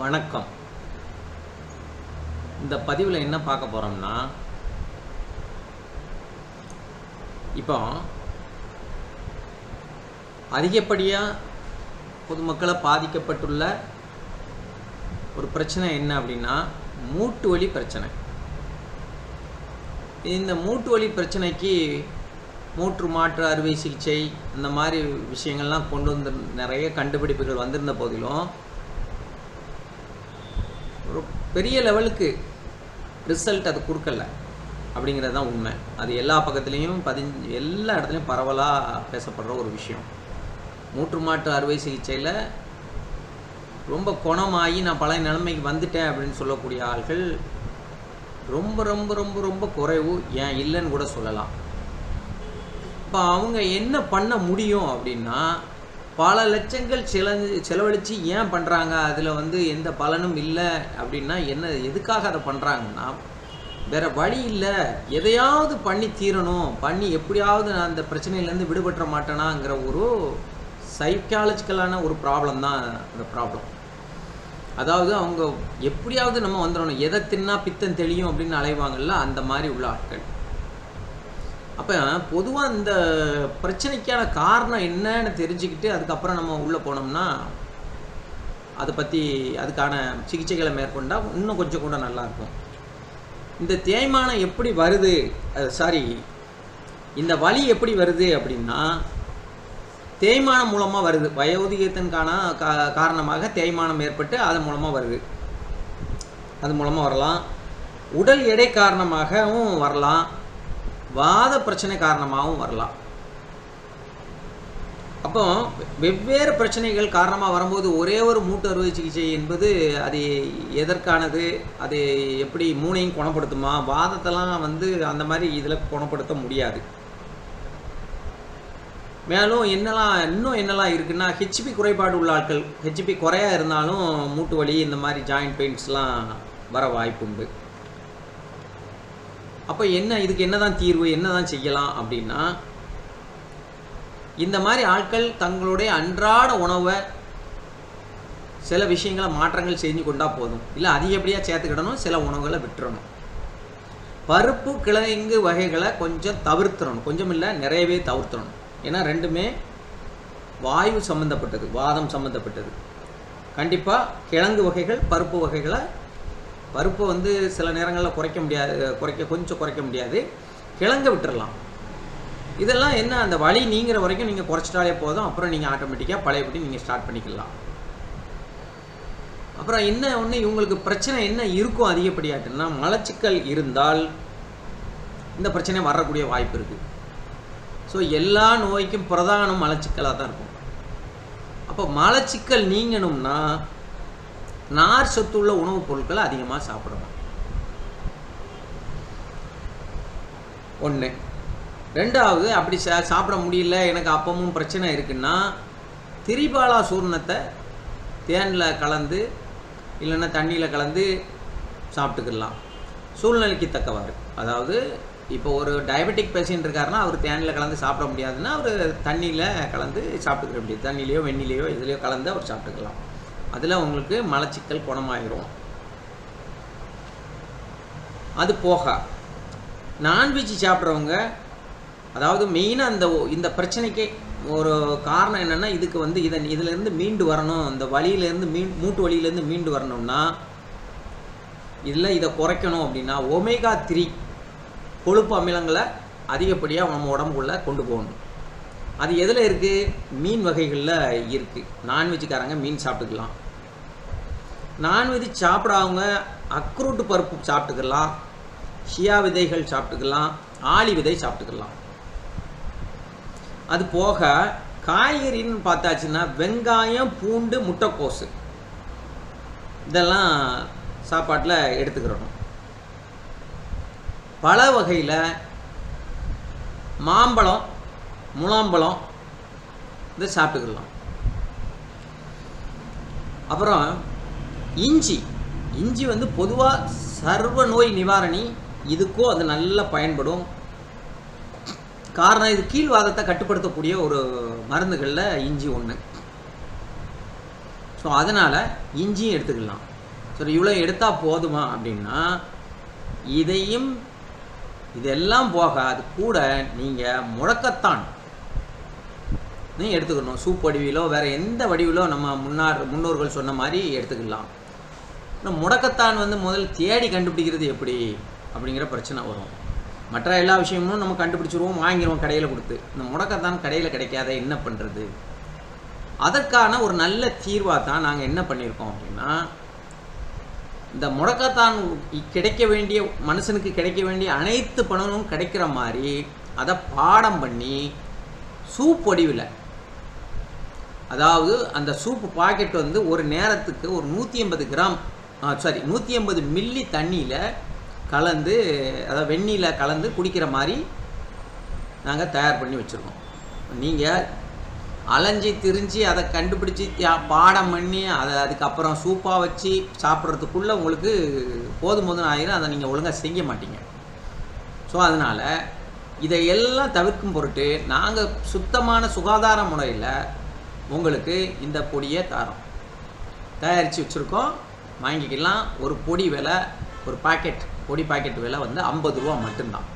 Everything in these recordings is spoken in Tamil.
வணக்கம். இந்த பதிவில் என்ன பார்க்க போகிறோம்னா இப்போ அதிகப்படியாக பொதுமக்களை பாதிக்கப்பட்டுள்ள ஒரு பிரச்சனை என்ன அப்படின்னா மூட்டு வலி பிரச்சனை. இந்த மூட்டு வலி பிரச்சனைக்கு மூற்று மாற்று அறுவை சிகிச்சை இந்த மாதிரி விஷயங்கள்லாம் கொண்டு வந்து நிறைய கண்டுபிடிப்புகள் வந்திருந்த போதிலும் பெரிய லெவலுக்கு ரிசல்ட் அது கொடுக்கல அப்படிங்கிறது தான் உண்மை. அது எல்லா பக்கத்துலேயும் பதிஞ்சு எல்லா இடத்துலையும் பரவலாக பேசப்படுற ஒரு விஷயம். மூற்று மாற்று அறுவை சிகிச்சையில் ரொம்ப குணமாகி நான் பழைய நிலைமைக்கு வந்துட்டேன் அப்படின்னு சொல்லக்கூடிய ஆள்கள் ரொம்ப ரொம்ப ரொம்ப ரொம்ப குறைவு ஏன் இல்லைன்னு கூட சொல்லலாம். இப்போ அவங்க என்ன பண்ண முடியும் அப்படின்னா பல லட்சங்கள் செல செலவழித்து ஏன் பண்ணுறாங்க அதில் வந்து எந்த பலனும் இல்லை அப்படின்னா என்ன எதுக்காக அதை பண்ணுறாங்கன்னா வேறு வழி இல்லை. எதையாவது பண்ணி தீரணும். பண்ணி எப்படியாவது நான் அந்த பிரச்சனையிலேருந்து விடுபட்டுற மாட்டேனாங்கிற ஒரு சைக்காலஜிக்கலான ஒரு ப்ராப்ளம் தான் அந்த ப்ராப்ளம் அதாவது அவங்க எப்படியாவது நம்ம வந்துடணும். எதை தின்னா பித்தம் தெளியும் அப்படின்னு அலைவாங்கல்ல அந்த மாதிரி உள்ள ஆட்கள். அப்போ பொதுவாக இந்த பிரச்சனைக்கான காரணம் என்னன்னு தெரிஞ்சுக்கிட்டு அதுக்கப்புறம் நம்ம உள்ளே போனோம்னா அதை பற்றி அதுக்கான சிகிச்சைகளை மேற்கொண்டால் இன்னும் கொஞ்சம் கூட நல்லாயிருக்கும் இந்த தேய்மானம் எப்படி வருது சாரி இந்த வலி எப்படி வருது அப்படின்னா தேய்மானம் மூலமாக வருது. வயோதிகத்தின்கான கா காரணமாக தேய்மானம் ஏற்பட்டு அது மூலமாக வருது. அது மூலமாக வரலாம். உடல் எடை காரணமாகவும் வரலாம். வாத பிரச்சனை காரணமாகவும் வரலாம். அப்போ வெவ்வேறு பிரச்சனைகள் காரணமாக வரும்போது ஒரே ஒரு மூட்டு அறுவை சிகிச்சை என்பது அது எதற்கானது? அது எப்படி மூனையும் குணப்படுத்துமா? வாதத்தெல்லாம் வந்து அந்த மாதிரி இதில் குணப்படுத்த முடியாது. மேலும் என்னெல்லாம் இன்னும் என்னெல்லாம் இருக்குன்னா ஹெச்பி குறைபாடு உள்ள ஆட்கள் ஹெச்பி குறையாக இருந்தாலும் மூட்டு வலி இந்த மாதிரி ஜாயிண்ட் பெயின்ஸ்லாம் வர வாய்ப்பு உண்டு அப்போ என்ன இதுக்கு என்னதான் தீர்வு என்னதான் செய்யலாம் அப்படின்னா இந்த மாதிரி ஆட்கள் தங்களுடைய அன்றாட உணவை சில விஷயங்களை மாற்றங்கள் செஞ்சு கொண்டா போதும். இல்லை அதிகப்படியாக சேர்த்துக்கிடணும்? சில உணவுகளை விட்டுறணும். பருப்பு கிழங்கு வகைகளை கொஞ்சம் தவிர்த்துறணும். கொஞ்சம் இல்லை நிறையவே தவிர்த்துறணும். ஏன்னா ரெண்டுமே வாயு சம்மந்தப்பட்டது வாதம் சம்மந்தப்பட்டது கண்டிப்பாக கிழங்கு வகைகள் பருப்பு வகைகளை பருப்பை வந்து சில நேரங்களில் குறைக்க முடியாது குறைக்க கொஞ்சம் குறைக்க முடியாது. கிழங்க விட்டுறலாம். இதெல்லாம் என்ன அந்த வழி நீங்கிற வரைக்கும் நீங்கள் குறைச்சிட்டாலே போதும். அப்புறம் நீங்கள் ஆட்டோமேட்டிக்காக பழையபடி நீங்கள் ஸ்டார்ட் பண்ணிக்கலாம். அப்புறம் என்ன ஒன்று இவங்களுக்கு பிரச்சனை என்ன இருக்கும் அதிகப்படியாட்டுன்னா மலச்சிக்கல் இருந்தால் இந்த பிரச்சனை வரக்கூடிய வாய்ப்பு இருக்குது ஸோ எல்லா நோய்க்கும் பிரதானம் மலச்சிக்கலாக தான் இருக்கும். அப்போ மலச்சிக்கல் நீங்கணும்னா நார் சத்துள்ள உணவுப் பொருட்களை அதிகமாக சாப்பிடணும். ஒன்று ரெண்டாவது அப்படி சா சாப்பிட முடியல எனக்கு அப்பமும் பிரச்சனை இருக்குன்னா திரிபாலா சூர்ணத்தை தேனில் கலந்து இல்லைன்னா தண்ணியில் கலந்து சாப்பிட்டுக்கலாம் சூழ்நிலைக்கு தக்கவாறு. அதாவது இப்போ ஒரு டயபெட்டிக் பேஷண்ட் இருக்காருன்னா அவர் தேனில் கலந்து சாப்பிட முடியாதுன்னா அவர் தண்ணியில் கலந்து சாப்பிட்டுக்கிற முடியாது தண்ணியிலையோ வெண்ணிலையோ இதுலேயோ கலந்து அவர் சாப்பிட்டுக்கலாம். அதில் உங்களுக்கு மலச்சிக்கல் குணமாயிரும். அது போக நான்வெஜ் சாப்பிட்றவங்க அதாவது மெயினாக அந்த இந்த பிரச்சனைக்கே ஒரு காரணம் என்னென்னா இதுக்கு வந்து இதை இதிலேருந்து மீண்டு வரணும். இந்த வழியிலேருந்து மீன் மூட்டு வழியிலேருந்து மீண்டு வரணும்னா இதில் இதை குறைக்கணும் அப்படின்னா ஒமேகா த்ரீ கொழுப்பு அமிலங்களை அதிகப்படியாக நம்ம உடம்புக்குள்ளே கொண்டு போகணும். அது எதில் இருக்குது மீன் வகைகளில் இருக்குது நான்வெஜ்ஜுக்காரங்க மீன் சாப்பிட்டுக்கலாம். நான்வெஜ் சாப்பிடாதவங்க அக்ரூட்டு பருப்பு சாப்பிட்டுக்கலாம். ஷியா விதைகள் சாப்பிட்டுக்கலாம். ஆளி விதை சாப்பிட்டுக்கலாம். அது போக காய்கறின்னு பார்த்தாச்சுன்னா வெங்காயம் பூண்டு முட்டைக்கோசு. இதெல்லாம் சாப்பாட்டில் எடுத்துக்கிறணும். பல வகையில் மாம்பழம் முலாம்பழம் இதை சாப்பிட்டுக்கலாம் அப்புறம் இஞ்சி. இஞ்சி வந்து பொதுவாக சர்வ நோய் நிவாரணி இதுக்கும் அது நல்லா பயன்படும். காரணம் இது கீழ்வாதத்தை கட்டுப்படுத்தக்கூடிய ஒரு மருந்துகளில் இஞ்சி ஒன்று ஸோ அதனால் இஞ்சியும் எடுத்துக்கலாம். சரி இவ்வளோ எடுத்தால் போதுமா அப்படின்னா இதையும் இதெல்லாம் போக அது கூட நீங்கள் முழக்கத்தான் எடுத்துக்கணும். சூப் வடிவிலோ வேறு எந்த வடிவிலோ நம்ம முன்னார் முன்னோர்கள் சொன்ன மாதிரி எடுத்துக்கலாம். ஆனால் முடக்கத்தான் வந்து முதல்ல தேடி கண்டுபிடிக்கிறது எப்படி? அப்படிங்கிற பிரச்சனை வரும். மற்ற எல்லா விஷயமும் நம்ம கண்டுபிடிச்சிருவோம் வாங்கிடுவோம் கடையில் கொடுத்து. இந்த முடக்கத்தான் கடையில் கிடைக்காத என்ன பண்ணுறது அதற்கான ஒரு நல்ல தீர்வாக தான் நாங்கள் என்ன பண்ணியிருக்கோம் அப்படின்னா இந்த முடக்கத்தான் கிடைக்க வேண்டிய மனுஷனுக்கு கிடைக்க வேண்டிய அனைத்து பணமும் கிடைக்கிற மாதிரி அதை பாடம் பண்ணி சூப் வடிவில் அதாவது அந்த சூப்பு பாக்கெட் வந்து ஒரு நேரத்துக்கு ஒரு நூற்றி எண்பது கிராம் சாரி நூற்றி எண்பது மில்லி தண்ணியில் கலந்து அதாவது வெந்நீரில் கலந்து குடிக்கிற மாதிரி நாங்கள் தயார் பண்ணி வச்சுருக்கோம். நீங்கள் அலைஞ்சி திரிஞ்சு அதை கண்டுபிடிச்சி தியா- பாடம் பண்ணி அதை அதுக்கப்புறம் சூப்பாக வச்சு சாப்பிட்றதுக்குள்ளே உங்களுக்கு போதும் போதும் ஆயிரும் அதை நீங்கள் ஒழுங்காக செய்ய மாட்டீங்க. ஸோ அதனால் இதையெல்லாம் தவிர்க்கும் பொருட்டு நாங்கள் சுத்தமான சுகாதார முறையில் உங்களுக்கு இந்த பொடியை தரோம். தயாரித்து வச்சுருக்கோம். வாங்கிக்கலாம். ஒரு பொடி விலை ஒரு பாக்கெட் பொடி பாக்கெட் விலை வந்து ஐம்பது ரூபா மட்டும்தான்.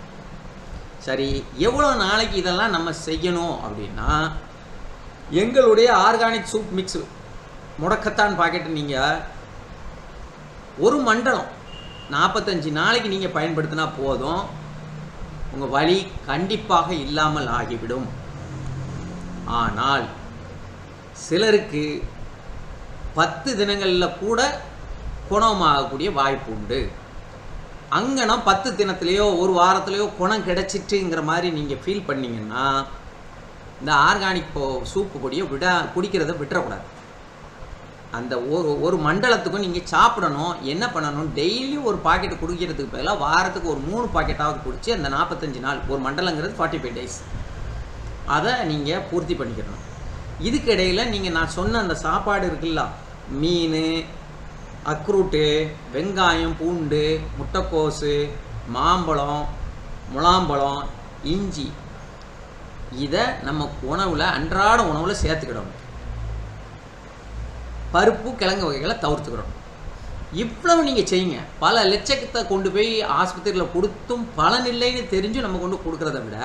சரி எவ்வளோ நாளைக்கு இதெல்லாம் நம்ம செய்யணும் அப்படின்னா எங்களுடைய ஆர்கானிக் சூப் மிக்ஸ் முடக்கத்தான் பாக்கெட் நீங்கள் ஒரு மண்டலம் நாற்பத்தஞ்சு நாளைக்கு நீங்கள் பயன்படுத்தினா போதும். உங்கள் வலி கண்டிப்பாக இல்லாமல் ஆகிவிடும். ஆனால் சிலருக்கு பத்து தினங்களில் கூட குணமாகக்கூடிய வாய்ப்பு உண்டு. அங்கனா பத்து தினத்துலேயோ ஒரு வாரத்துலேயோ குணம் கிடச்சிட்டுங்கிற மாதிரி நீங்கள் ஃபீல் பண்ணிங்கன்னா இந்த ஆர்கானிக் போ சூப்பு பொடியை விட குடிக்கிறத விட்டுறக்கூடாது. அந்த ஒரு ஒரு மண்டலத்துக்கும் நீங்கள் சாப்பிடணும் என்ன பண்ணணும் டெய்லி ஒரு பாக்கெட் குடிக்கிறதுக்கு பதிலாக வாரத்துக்கு ஒரு மூணு பாக்கெட்டாவது குடிச்சு அந்த நாற்பத்தஞ்சு நாள் ஒரு மண்டலங்கிறது ஃபார்ட்டி ஃபைவ் டேஸ் அதை நீங்கள் பூர்த்தி பண்ணிக்கணும். இதுக்கு இடையில் நீங்கள் நான் சொன்ன அந்த சாப்பாடு இருக்குல்ல மீன் அக்ரூட்டு வெங்காயம் பூண்டு முட்டைக்கோசு மாம்பழம் முலாம்பழம் இஞ்சி இதை நம்ம உணவில் அன்றாட உணவில் சேர்த்துக்கிடணும். பருப்பு கிழங்கு வகைகளை தவிர்த்துக்கிறோம் இவ்வளவு நீங்கள் செய்யுங்க. பல லட்சத்தை கொண்டு போய் ஆஸ்பத்திரியில் கொடுத்தும் பலன் இல்லைன்னு தெரிஞ்சும் நம்ம கொண்டு கொடுக்குறத விட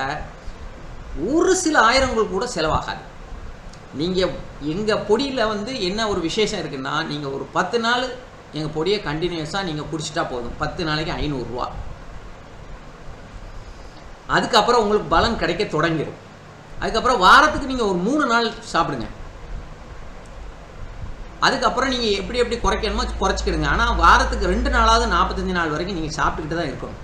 ஒரு சில ஆயிரங்கள் கூட செலவாகாது. நீங்கள் எங்கள் பொடியில் வந்து என்ன ஒரு விசேஷம் இருக்குன்னா நீங்கள் ஒரு பத்து நாள் எங்கள் பொடியை கண்டினியூஸாக நீங்கள் குடிச்சிட்டா போதும். பத்து நாளைக்கு ஐநூறுரூவா. அதுக்கப்புறம் உங்களுக்கு பலன் கிடைக்க தொடங்கிடும் அதுக்கப்புறம் வாரத்துக்கு நீங்கள் ஒரு மூணு நாள் சாப்பிடுங்க. அதுக்கப்புறம் நீங்கள் எப்படி எப்படி குறைக்கணுமோ குறைச்சிக்கிடுங்க. ஆனால் வாரத்துக்கு ரெண்டு நாளாவது நாற்பத்தஞ்சு நாள் வரைக்கும் நீங்கள் சாப்பிட்டுக்கிட்டு தான் இருக்கணும்.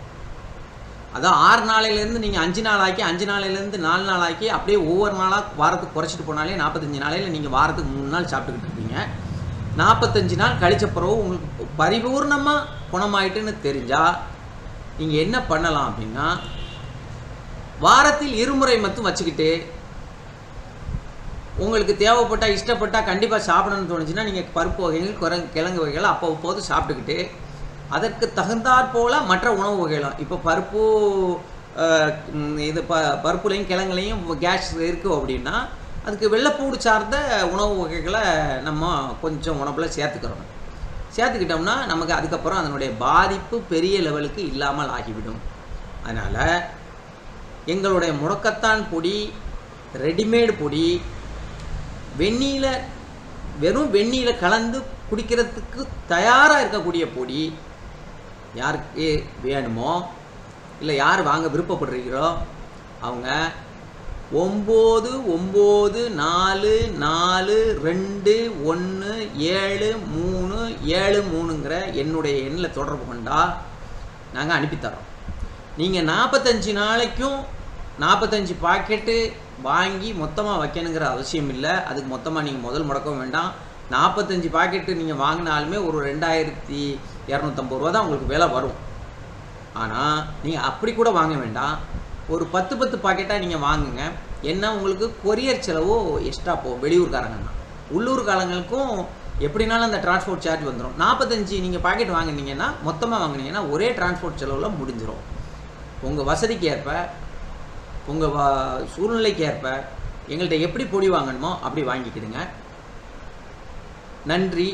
அதான் ஆறு நாளையிலேருந்து நீங்கள் அஞ்சு நாள் ஆக்கி அஞ்சு நாளையிலேருந்து நாலு நாள் ஆக்கி அப்படியே ஒவ்வொரு நாளாக வாரத்துக்கு குறைச்சிட்டு போனாலே நாற்பத்தஞ்சு நாளையில் நீங்கள் வாரத்துக்கு மூணு நாள் சாப்பிட்டுக்கிட்டு இருப்பீங்க. நாற்பத்தஞ்சு நாள் கழித்த பிறகு உங்களுக்கு பரிபூர்ணமாக குணமாயிட்டுன்னு தெரிஞ்சால் நீங்கள் என்ன பண்ணலாம் அப்படின்னா வாரத்தில் இருமுறை மட்டும் வச்சுக்கிட்டு உங்களுக்கு தேவைப்பட்டால் இஷ்டப்பட்டால் கண்டிப்பாக சாப்பிடணும்னு தோணுச்சுன்னா நீங்கள் பருப்பு வகைகள் குர கிழங்கு வகைகள் அப்போ போது சாப்பிட்டுக்கிட்டு அதற்கு தகுந்தாற் போல் மற்ற உணவு வகைகளும். இப்போ பருப்பு இது ப பருப்புலையும் கிழங்குலையும் கேஸ் இருக்குது அப்படின்னா அதுக்கு வெள்ளைப்பூடு சார்ந்த உணவு வகைகளை நம்ம கொஞ்சம் உணவுல சேர்த்துக்கிறோம் சேர்த்துக்கிட்டோம்னா நமக்கு அதுக்கப்புறம் அதனுடைய பாதிப்பு பெரிய லெவலுக்கு இல்லாமல் ஆகிவிடும். அதனால் எங்களுடைய முடக்கத்தான் பொடி ரெடிமேடு பொடி வெந்நீரில் வெறும் வெந்நீரில் கலந்து குடிக்கிறதுக்கு தயாராக இருக்கக்கூடிய பொடி யாருக்கு வேணுமோ இல்லை யார் வாங்க விருப்பப்படுறீங்களோ அவங்க ஒம்பது ஒம்பது நாலு நாலு ரெண்டு ஒன்று ஏழு மூணு ஏழு மூணுங்கிற என்னுடைய எண்ணில் தொடர்பு கொண்டால் நாங்கள் அனுப்பித்தரோம் நீங்கள் நாற்பத்தஞ்சு நாளைக்கும் நாற்பத்தஞ்சு பாக்கெட்டு வாங்கி மொத்தமாக வைக்கணுங்கிற அவசியம் இல்லை. அதுக்கு மொத்தமாக நீங்கள் முதல் முடக்கவும் வேண்டாம். நாற்பத்தஞ்சு பாக்கெட்டு நீங்கள் வாங்கினாலுமே ஒரு ரெண்டாயிரத்தி இரநூத்தம்பது ரூபா தான் உங்களுக்கு விலை வரும். ஆனால் நீங்கள் அப்படி கூட வாங்க வேண்டாம். ஒரு பத்து பத்து பாக்கெட்டாக நீங்கள் வாங்குங்க. என்ன உங்களுக்கு கொரியர் செலவோ எக்ஸ்ட்ரா போகும் வெளியூர்காரங்கன்னா உள்ளூர்காரங்களுக்கும் எப்படினாலும் அந்த டிரான்ஸ்போர்ட் சார்ஜ் வந்துடும் நாற்பத்தஞ்சு நீங்கள் பாக்கெட் வாங்குனீங்கன்னா மொத்தமாக வாங்கினீங்கன்னா ஒரே டிரான்ஸ்போர்ட் செலவில் முடிஞ்சிடும் உங்கள் வசதிக்கு ஏற்ப உங்கள் வ சூழ்நிலைக்கு ஏற்ப எங்கள்கிட்ட எப்படி பொடி வாங்கணுமோ அப்படி வாங்கிக்கிடுங்க. நன்றி.